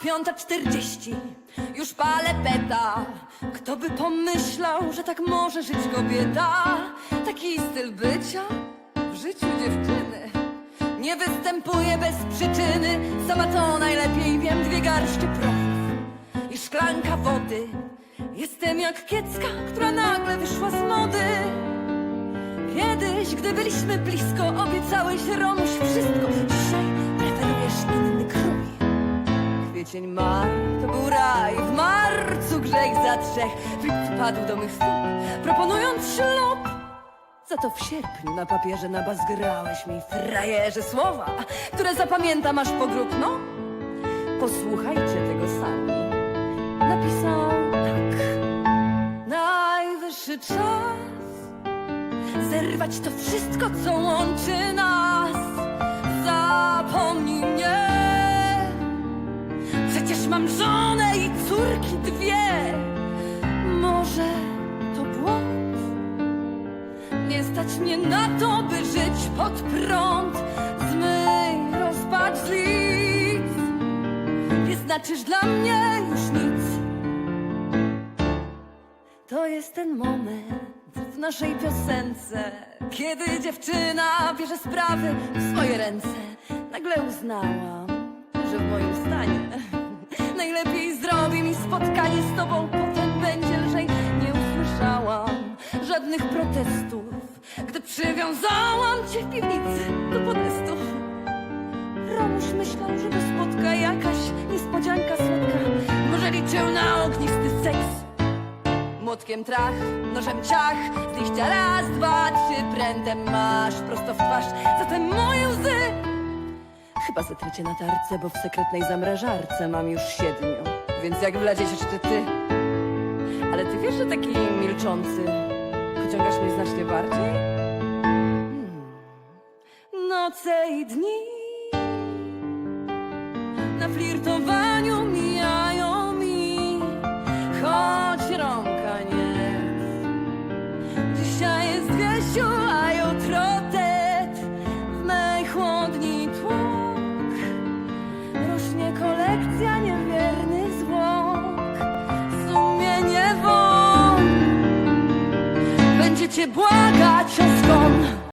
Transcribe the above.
Piąta czterdzieści, już palę peta. Kto by pomyślał, że tak może żyć kobieta? Taki styl bycia w życiu dziewczyny. Nie występuje bez przyczyny. Sama to najlepiej wiem, dwie garście prochów I szklanka wody. Jestem jak kiecka, która nagle wyszła z mody. Kiedyś, gdy byliśmy blisko Obiecałeś Romuś Kwiecień, maj, to był raj. W marcu grzech za trzech Filip padł do mych stóp. Proponując ślub Za to w sierpniu na papierze nabazgrałeś mi frajerze słowa Które zapamiętam aż po grób, no Posłuchajcie tego sami Napisał tak. Najwyższy czas. Zerwać to wszystko, co łączy mam żonę i córki dwie. Może to błąd? Nie stać mnie na to, by żyć pod prąd. Zmyj rozpacz z lic Nie znaczysz dla mnie już nic. To jest ten moment w naszej piosence, kiedy dziewczyna bierze sprawy w swoje ręce. Nagle uznałam, że w moim stanie żadnych protestów, gdy przywiązałam cię w piwnicy do podestu. Romuś myślał, że go spotka jakaś niespodzianka słodka. Może liczył na ognisty seks. Młotkiem trach, nożem ciach, z liścia raz, dwa, trzy, prętem masz prosto w twarz. Zatem moje łzy chyba zatrycie na tarce, bo w sekretnej zamrażarce mam już siedmiu. Więc jak wleziesz jeszcze ty. Ale ty wiesz, że taki milczący pociągasz mnie znacznie bardziej? Hmm. Noce i dni na flirtowaniu mijają mi, choć rąka nie. Dzisiaj jest Wiesiu, a jutro Ted. W mej chłodni tłok rośnie kolekcja niewiernych cię błagać o skon.